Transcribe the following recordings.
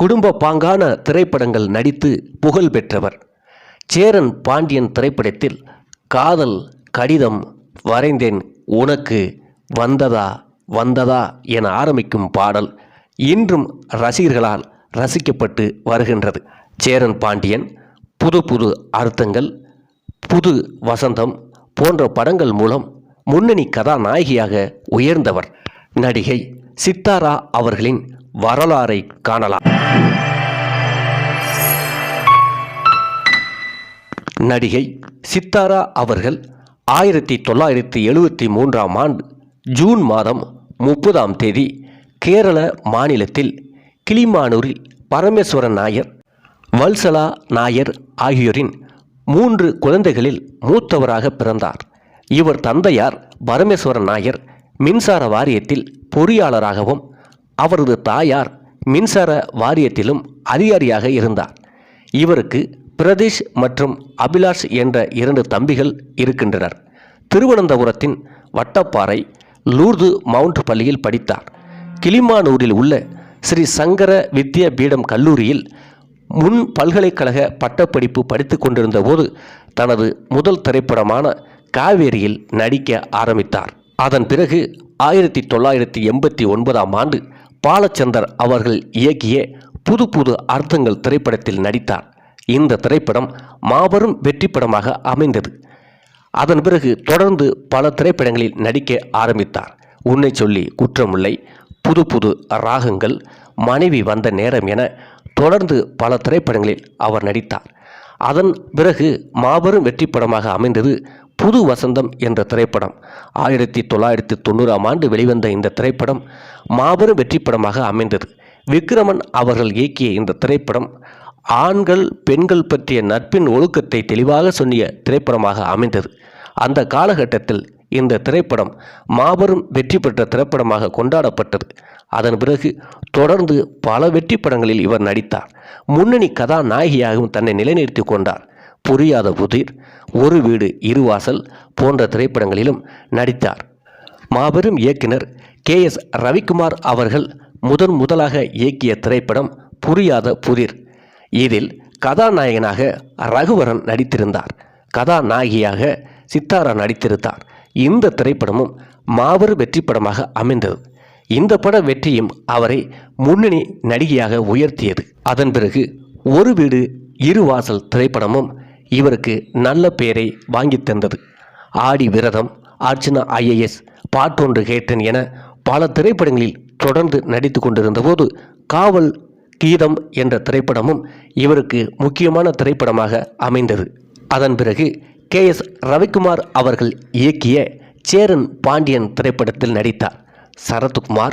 குடும்ப பாங்கான திரைப்படங்கள் நடித்து புகழ் பெற்றவர். சேரன் பாண்டியன் திரைப்படத்தில் காதல் கடிதம் வரைந்தேன். உனக்கு வந்ததா வந்ததா என ஆரம்பிக்கும் பாடல் இன்றும் ரசிகர்களால் ரசிக்கப்பட்டு வருகின்றது. சேரன் பாண்டியன் புது புது அர்த்தங்கள் புது வசந்தம் போன்ற படங்கள் மூலம் முன்னணி கதாநாயகியாக உயர்ந்தவர். நடிகை சித்தாரா அவர்களின் வரலாறை காணலாம். நடிகை சித்தாரா அவர்கள் ஆயிரத்தி தொள்ளாயிரத்தி எழுபத்தி மூன்றாம் ஆண்டு ஜூன் மாதம் முப்பதாம் தேதி கேரள மாநிலத்தில் கிளிமானூரில் பரமேஸ்வரன் நாயர் வல்சலா நாயர் ஆகியோரின் மூன்று குழந்தைகளில் மூத்தவராக பிறந்தார். இவர் தந்தையார் பரமேஸ்வரன் நாயர் மின்சார வாரியத்தில் பொறியாளராகவும் அவரது தாயார் மின்சார வாரியத்திலும் அதிகாரியாக இருந்தார். இவருக்கு பிரதீஷ் மற்றும் அபிலாஷ் என்ற இரண்டு தம்பிகள் இருக்கின்றனர். திருவனந்தபுரத்தின் வட்டப்பாறை லூர்து மவுண்ட் பள்ளியில் படித்தார். கிளிமானூரில் உள்ள ஸ்ரீ சங்கர வித்யா பீடம் கல்லூரியில் முன் பல்கலைக்கழக பட்டப்படிப்பு படித்து கொண்டிருந்த போது தனது முதல் திரைப்படமான காவேரியில் நடிக்க ஆரம்பித்தார். அதன் பிறகு ஆயிரத்தி தொள்ளாயிரத்தி எண்பத்தி ஒன்பதாம் ஆண்டு பாலச்சந்தர் அவர்கள் இயக்கிய புது புது அர்த்தங்கள் திரைப்படத்தில் நடித்தார். இந்த திரைப்படம் மாபெரும் வெற்றி படமாக அமைந்தது. அதன் பிறகு தொடர்ந்து பல திரைப்படங்களில் நடிக்க ஆரம்பித்தார். உன்னை சொல்லி குற்றமில்லை புது புது ராகங்கள் மனைவி வந்த நேரம் என தொடர்ந்து பல திரைப்படங்களில் அவர் நடித்தார். அதன் பிறகு மாபெரும் வெற்றி படமாக அமைந்தது புது வசந்தம் என்ற திரைப்படம். ஆயிரத்தி தொள்ளாயிரத்தி தொண்ணூறாம் ஆண்டு வெளிவந்த இந்த திரைப்படம் மாபெரும் வெற்றி படமாக அமைந்தது. விக்ரமன் அவர்கள் இயக்கிய இந்த திரைப்படம் ஆண்கள் பெண்கள் பற்றிய நட்பின் ஒழுக்கத்தை தெளிவாக சொன்னிய திரைப்படமாக அமைந்தது. அந்த காலகட்டத்தில் இந்த திரைப்படம் மாபெரும் வெற்றி பெற்ற திரைப்படமாக கொண்டாடப்பட்டது. அதன் பிறகு தொடர்ந்து பல வெற்றி படங்களில் இவர் நடித்தார். முன்னணி கதாநாயகியாகவும் தன்னை நிலைநிறுத்தி கொண்டார். புரியாத புதிர் ஒரு வீடு இருவாசல் போன்ற திரைப்படங்களிலும் நடித்தார். மாபெரும் இயக்குனர் கே. எஸ். ரவிக்குமார் அவர்கள் முதன் முதலாக இயக்கிய திரைப்படம் புரியாத புதிர். இதில் கதாநாயகனாக ரகுவரன் நடித்திருந்தார். கதாநாயகியாக சித்தாரா நடித்திருந்தார். இந்த திரைப்படமும் மாபெரும் வெற்றி படமாக அமைந்தது. இந்த பட வெற்றியும் அவரை முன்னணி நடிகையாக உயர்த்தியது. அதன் பிறகு ஒரு வீடு இரு வாசல் திரைப்படமும் இவருக்கு நல்ல பெயரை வாங்கித் தந்தது. ஆடி விரதம் அர்ச்சனா ஐஏஎஸ் பாட்டொன்று கேட்டேன் என பல திரைப்படங்களில் தொடர்ந்து நடித்து கொண்டிருந்த போது காவல் கீதம் என்ற திரைப்படமும் இவருக்கு முக்கியமான திரைப்படமாக அமைந்தது. அதன் பிறகு கே. எஸ். ரவிக்குமார் அவர்கள் இயக்கிய சேரன் பாண்டியன் திரைப்படத்தில் நடித்தார். சரத்குமார்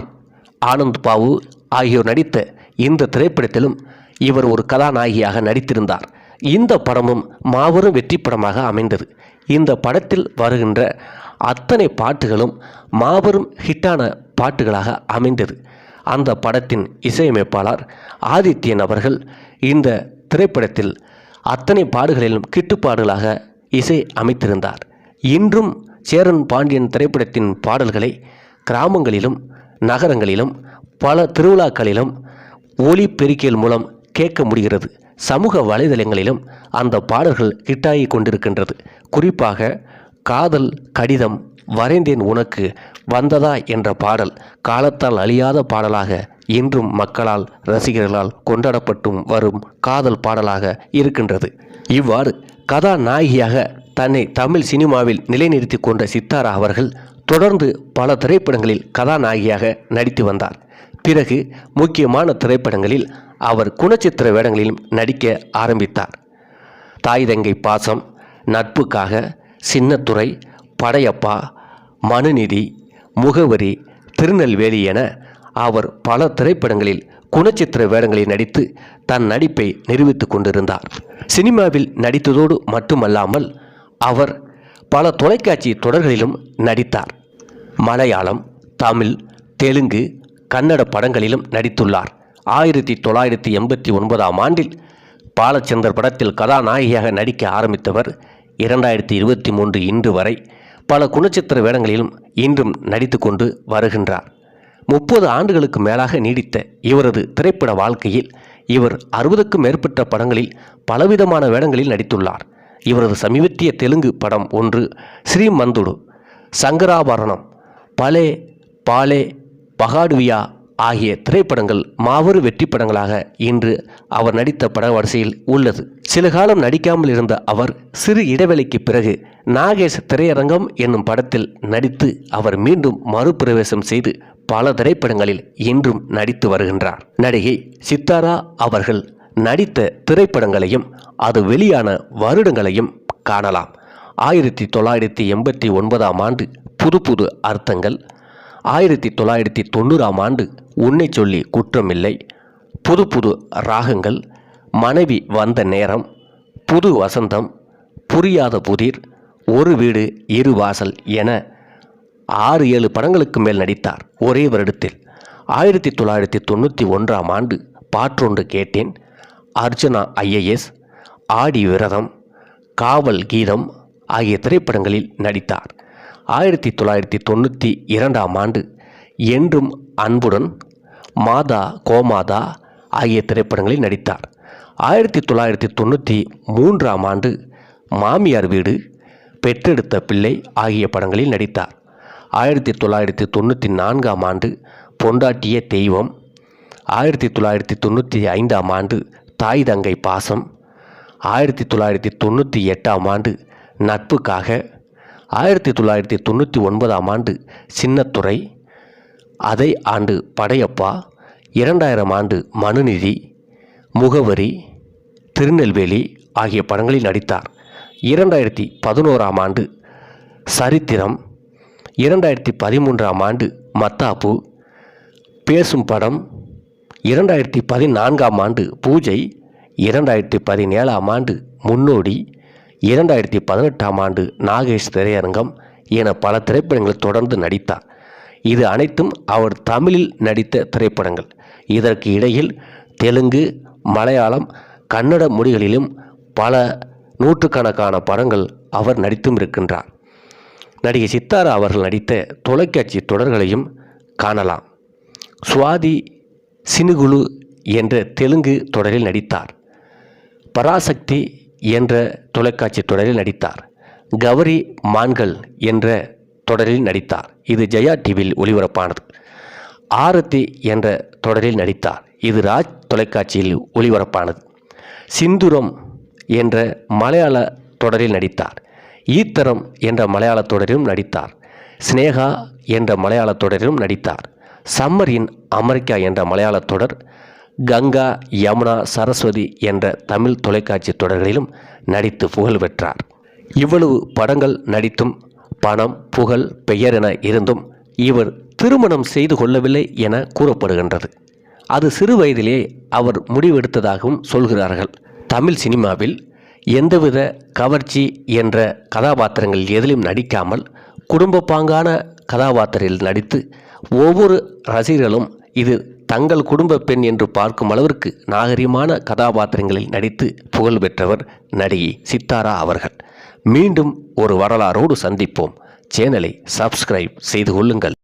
ஆனந்த் பாவு ஆகியோர் நடித்த இந்த திரைப்படத்திலும் இவர் ஒரு கதாநாயகியாக நடித்திருந்தார். இந்த படமும் மாபெரும் வெற்றி படமாக அமைந்தது. இந்த படத்தில் வருகின்ற அத்தனை பாட்டுகளும் மாபெரும் ஹிட்டான பாட்டுகளாக அமைந்தது. அந்த படத்தின் இசையமைப்பாளர் ஆதித்யன் அவர்கள் இந்த திரைப்படத்தில் அத்தனை பாடுகளிலும் கிட்டுப்பாடுகளாக இசை அமைத்திருந்தார். இன்றும் சேரன் பாண்டியன் திரைப்படத்தின் பாடல்களை கிராமங்களிலும் நகரங்களிலும் பல திருவிழாக்களிலும் ஒலி பெருக்கியல் மூலம் கேட்க முடிகிறது. சமூக வலைதளங்களிலும் அந்த பாடல்கள் ஹிட்டாகி கொண்டிருக்கின்றது. குறிப்பாக காதல் கடிதம் வரைந்தேன் உனக்கு வந்ததா என்ற பாடல் காலத்தால் அழியாத பாடலாக இன்றும் மக்களால் ரசிகர்களால் கொண்டாடப்பட்டும் வரும் காதல் பாடலாக இருக்கின்றது. இவ்வாறு கதாநாயகியாக தன்னை தமிழ் சினிமாவில் நிலைநிறுத்தி கொண்ட சித்தாரா அவர்கள் தொடர்ந்து பல திரைப்படங்களில் கதாநாயகியாக நடித்து வந்தார். பிறகு முக்கியமான திரைப்படங்களில் அவர் குணச்சித்திர வேடங்களிலும் நடிக்க ஆரம்பித்தார். தாய் தங்கை பாசம் நட்புக்காக சின்னத்துறை படையப்பா மனுநிதி முகவரி திருநெல்வேலி என அவர் பல திரைப்படங்களில் குணச்சித்திர வேடங்களில் நடித்து தன் நடிப்பை நிரூபித்து கொண்டிருந்தார். சினிமாவில் நடித்ததோடு மட்டுமல்லாமல் அவர் பல தொலைக்காட்சி தொடர்களிலும் நடித்தார். மலையாளம் தமிழ் தெலுங்கு கன்னட படங்களிலும் நடித்துள்ளார். ஆயிரத்தி தொள்ளாயிரத்தி எண்பத்தி ஒன்பதாம் ஆண்டில் பாலச்சந்தர் படத்தில் கதாநாயகியாக நடிக்க ஆரம்பித்தவர் இரண்டாயிரத்தி இருபத்தி மூன்று இன்று வரை பல குணச்சித்திர வேடங்களிலும் இன்றும் நடித்து கொண்டு வருகின்றார். முப்பது ஆண்டுகளுக்கு மேலாக நீடித்த இவரது திரைப்பட வாழ்க்கையில் இவர் அறுபதுக்கும் மேற்பட்ட படங்களில் பலவிதமான வேடங்களில் நடித்துள்ளார். இவரது சமீபத்திய தெலுங்கு படம் ஒன்று ஸ்ரீமந்துடு சங்கராபரணம் பலே பாலே பகாடுவியா ஆகிய திரைப்படங்கள் மாபெரும் வெற்றி படங்களாக இன்று அவர் நடித்த பட வரிசையில் உள்ளது. சில காலம் நடிக்காமல் இருந்த அவர் சிறு இடைவெளிக்கு பிறகு நாகேஷ் திரையரங்கம் என்னும் படத்தில் நடித்து அவர் மீண்டும் மறுபிரவேசம் செய்து பல திரைப்படங்களில் இன்றும் நடித்து வருகின்றார். நடிகை சித்தாரா அவர்கள் நடித்த திரைப்படங்களையும் அது வெளியான வருடங்களையும் காணலாம். ஆயிரத்தி தொள்ளாயிரத்தி எண்பத்தி ஒன்பதாம் ஆண்டு புது புது அர்த்தங்கள் ஆயிரத்தி தொள்ளாயிரத்தி தொண்ணூறாம் ஆண்டு உன்னை சொல்லி குற்றமில்லை. புது புது ராகங்கள் மனைவி வந்த நேரம் புது வசந்தம் புரியாத புதிர் ஒரு வீடு இரு வாசல் என ஆறு ஏழு படங்களுக்கு மேல் நடித்தார் ஒரே வருடத்தில். ஆயிரத்தி தொள்ளாயிரத்தி தொண்ணூற்றி ஒன்றாம் ஆண்டு பாற்றொன்று கேட்டேன். அர்ச்சனா ஐஏஎஸ் ஆடி விரதம் காவல் கீதம் ஆகிய திரைப்படங்களில் நடித்தார். ஆயிரத்தி தொள்ளாயிரத்தி தொண்ணூற்றி இரண்டாம் ஆண்டு என்றும் அன்புடன் மாதா கோமாதா ஆகிய திரைப்படங்களில் நடித்தார். ஆயிரத்தி தொள்ளாயிரத்தி தொண்ணூற்றி மூன்றாம் ஆண்டு மாமியார் வீடு பெற்றெடுத்த பிள்ளை ஆகிய படங்களில் நடித்தார். ஆயிரத்தி தொள்ளாயிரத்தி தொண்ணூற்றி நான்காம் ஆண்டு பொண்டாட்டிய தெய்வம். ஆயிரத்தி தொள்ளாயிரத்தி தொண்ணூற்றி ஐந்தாம் ஆண்டு தாய் தங்கை பாசம். ஆயிரத்தி தொள்ளாயிரத்தி தொண்ணூற்றி எட்டாம் ஆண்டு நட்புக்காக ஆயிரத்தி தொள்ளாயிரத்தி தொண்ணூற்றி ஒன்பதாம் ஆண்டு சின்னத்துறை அதை ஆண்டு படையப்பா இரண்டாயிரம் ஆண்டு மனுநிதி முகவரி திருநெல்வேலி ஆகிய படங்களில் நடித்தார். இரண்டாயிரத்தி பதினோராம் ஆண்டு சரித்திரம் இரண்டாயிரத்தி பதிமூன்றாம் ஆண்டு மத்தாப்பு பேசும் படம் இரண்டாயிரத்தி பதினான்காம் ஆண்டு பூஜை இரண்டாயிரத்தி பதினேழாம் ஆண்டு முன்னோடி இரண்டாயிரத்தி பதினெட்டாம் ஆண்டு நாகேஷ் திரையரங்கம் என பல திரைப்படங்களில் தொடர்ந்து நடித்தார். இது அனைத்தும் அவர் தமிழில் நடித்த திரைப்படங்கள். இதற்கு இடையில் தெலுங்கு மலையாளம் கன்னட மொழிகளிலும் பல நூற்றுக்கணக்கான படங்கள் அவர் நடித்தும் இருக்கின்றார். நடிகை சித்தாரா அவர்கள் நடித்த தொலைக்காட்சி தொடர்களையும் காணலாம். சுவாதி சினுகுலு என்ற தெலுங்கு தொடரில் நடித்தார். பராசக்தி என்ற தொலைக்காட்சி தொடரில் நடித்தார். கௌரி மான்கள் என்ற தொடரில் நடித்தார். இது ஜெயா டிவியில் ஒளிபரப்பானது. ஆரத்தி என்ற தொடரில் நடித்தார். இது ராஜ் தொலைக்காட்சியில் ஒளிபரப்பானது. சிந்துரம் என்ற மலையாள தொடரில் நடித்தார். ஈத்தரம் என்ற மலையாள தொடரிலும் நடித்தார். ஸ்னேகா என்ற மலையாள தொடரிலும் நடித்தார். சம்மர் இன் அமெரிக்கா என்ற மலையாள தொடர் கங்கா யமுனா சரஸ்வதி என்ற தமிழ் தொலைக்காட்சி தொடர்களிலும் நடித்து புகழ் பெற்றார். இவ்வளவு படங்கள் நடித்தும் பணம் புகழ் பெயர் என இருந்தும் இவர் திருமணம் செய்து கொள்ளவில்லை என கூறப்படுகின்றது. அது சிறு வயதிலே அவர் முடிவெடுத்ததாகவும் சொல்கிறார்கள். தமிழ் சினிமாவில் எந்தவித கவர்ச்சி என்ற கதாபாத்திரங்கள் எதிலும் நடிக்காமல் குடும்ப பாங்கான கதாபாத்திரத்தில் நடித்து ஒவ்வொரு ரசிகர்களும் இது தங்கள் குடும்ப பெண் என்று பார்க்கும் அளவிற்கு நாகரிகமான கதாபாத்திரங்களில் நடித்து புகழ் பெற்றவர் நடிகை சித்தாரா அவர்கள். மீண்டும் ஒரு வரலாறோடு சந்திப்போம். சேனலை சப்ஸ்கிரைப் செய்து கொள்ளுங்கள்.